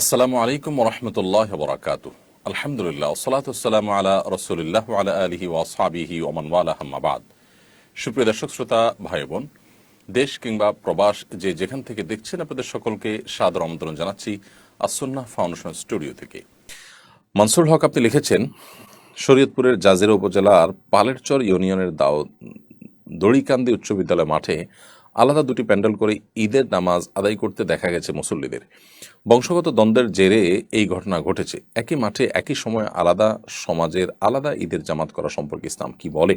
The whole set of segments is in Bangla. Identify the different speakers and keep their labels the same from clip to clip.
Speaker 1: আসসালামু আলাইকুম রহমতুল্লাহ বরাকাত আলহামদুলিল্লাহ সালাতাম আলা রসুলিল্লাহ আলা আলহি ওয়াসাবিহি ওয়ালাহামাবাদ সুপ্রিয় দর্শক, শ্রোতা ভাই বোন দেশ কিংবা প্রবাস যে যেখান থেকে দেখছেন, আপনাদের সকলকে সাদর আমন্ত্রণ জানাচ্ছি আসন্না ফাউন্ডেশন স্টুডিও থেকে। মনসুর হক আপনি লিখেছেন, শরীয়তপুরের জাজিরা উপজেলার পালেরচর ইউনিয়নের দাও দড়িকান্দি উচ্চ বিদ্যালয় মাঠে আলাদা দুটি প্যান্ডেল করে ঈদের নামাজ আদায় করতে দেখা গেছে মুসল্লিদের। বংশগত দ্বন্দ্বের জেরে এই ঘটনা ঘটেছে। একই মাঠে একই সময় আলাদা সমাজের আলাদা ঈদের জামাত করা সম্পর্কে ইসলাম কি বলে?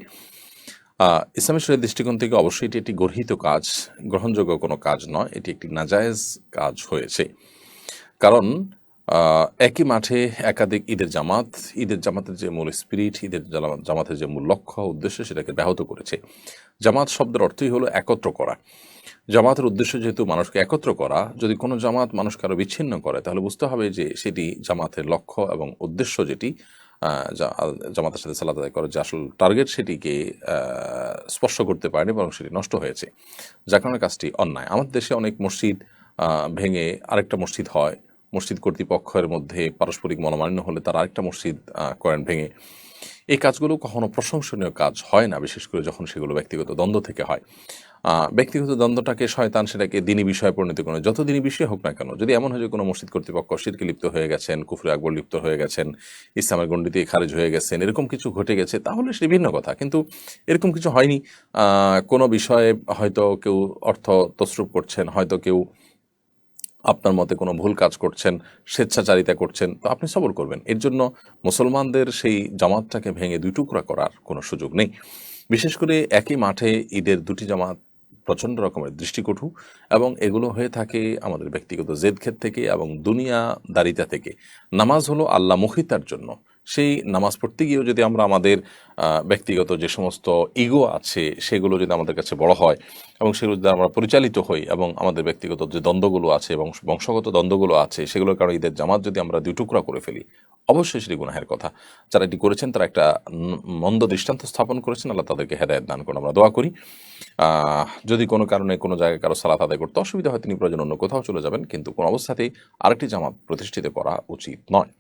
Speaker 1: ইসলামী শরীর দৃষ্টিকোণ থেকে অবশ্যই এটি একটি গর্হিত কাজ, গ্রহণযোগ্য কোনো কাজ নয়। এটি একটি নাজায়েজ কাজ হয়েছে। কারণ একই মাঠে একাধিক ঈদের জামাত, ঈদের জামাতের যে মূল স্পিরিট ঈদের জামাতের যে মূল লক্ষ্য, উদ্দেশ্য সেটাকে ব্যাহত করেছে। জামাত শব্দের অর্থই হলো একত্র করা। জামাতের উদ্দেশ্য যেহেতু মানুষকে একত্র করা, যদি কোনো জামাত মানুষকে আরও বিচ্ছিন্ন করে, তাহলে বুঝতে হবে যে সেটি জামাতের লক্ষ্য এবং উদ্দেশ্য যেটি জামাতের সাথে সালাদ আদায় করার যে আসল টার্গেট সেটিকে স্পর্শ করতে পারেনি বরং সেটি নষ্ট হয়েছে। যার কারণে কাজটি অন্যায়। আমাদের দেশে অনেক মসজিদ ভেঙে আরেকটা মসজিদ হয় মসজিদ কর্তৃপক্ষের মধ্যে পারস্পরিক মনোমালিন্য হলে তারা আরেকটা মসজিদ করেন ভেঙে। এই কাজগুলো কখনো প্রশংসনীয় কাজ হয় না, বিশেষ করে যখন সেগুলো ব্যক্তিগত দ্বন্দ্ব থেকে হয়। ব্যক্তিগত দ্বন্দ্বটাকে শয়তান সেটাকে দিনী বিষয়ে পরিণত করে যত দিনী বিষয় হোক না কেন, যদি এমন হয় যে কোনো মসজিদ কর্তৃপক্ষ শিরকে লিপ্ত হয়ে গেছেন, কুফরে আকবর লিপ্ত হয়ে গেছেন, ইসলামের গণ্ডিতে খারিজ হয়ে গেছেন, এরকম কিছু ঘটে গেছে, তাহলে সে ভিন্ন কথা। কিন্তু এরকম কিছু হয়নি। কোনো বিষয়ে হয়তো কেউ অর্থ তসরুপ করছেন, হয়তো কেউ আপনার মতে কোনো ভুল কাজ করছেন, স্বেচ্ছাচারিতা করছেন, তো আপনি সবর করবেন। এর জন্য মুসলমানদের সেই জামাতটাকে ভেঙে দুই টুকরা করার কোনো সুযোগ নেই। বিশেষ করে একই মাঠে ঈদের দুটি জামাত প্রচণ্ড রকমের দৃষ্টিকটু এবং এগুলো হয়ে থাকে আমাদের ব্যক্তিগত জেদ ক্ষেত থেকে এবং দুনিয়া দারিতা থেকে। নামাজ হলো আল্লাহ মুখিতার জন্য। সেই নামাজ পড়তে গিয়েও যদি আমরা আমাদের ব্যক্তিগত যে সমস্ত ইগো আছে, সেগুলো যদি আমাদের কাছে বড় হয় এবং সেগুলো যদি আমরা পরিচালিত হই এবং আমাদের ব্যক্তিগত যে দ্বন্দ্বগুলো আছে এবং বংশগত দ্বন্দ্বগুলো আছে, সেগুলোর কারণে ঈদের জামাত যদি আমরা দুই টুকরা করে ফেলি, অবশ্যই সেটি গুনাহের কথা। যারা এটি করেছেন, তারা একটা মন্দ দৃষ্টান্ত স্থাপন করেছেন, আল্লাহ তাদেরকে হেদায়ত দান করুন। আমরা দোয়া করি। যদি কোনো কারণে কোনো জায়গায় কারও সালাত আদায় করতে অসুবিধা হয়, তিনি প্রয়োজন অন্য কোথাও চলে যাবেন, কিন্তু কোনো অবস্থাতেই আরেকটি জামাত প্রতিষ্ঠিত করা উচিত নয়।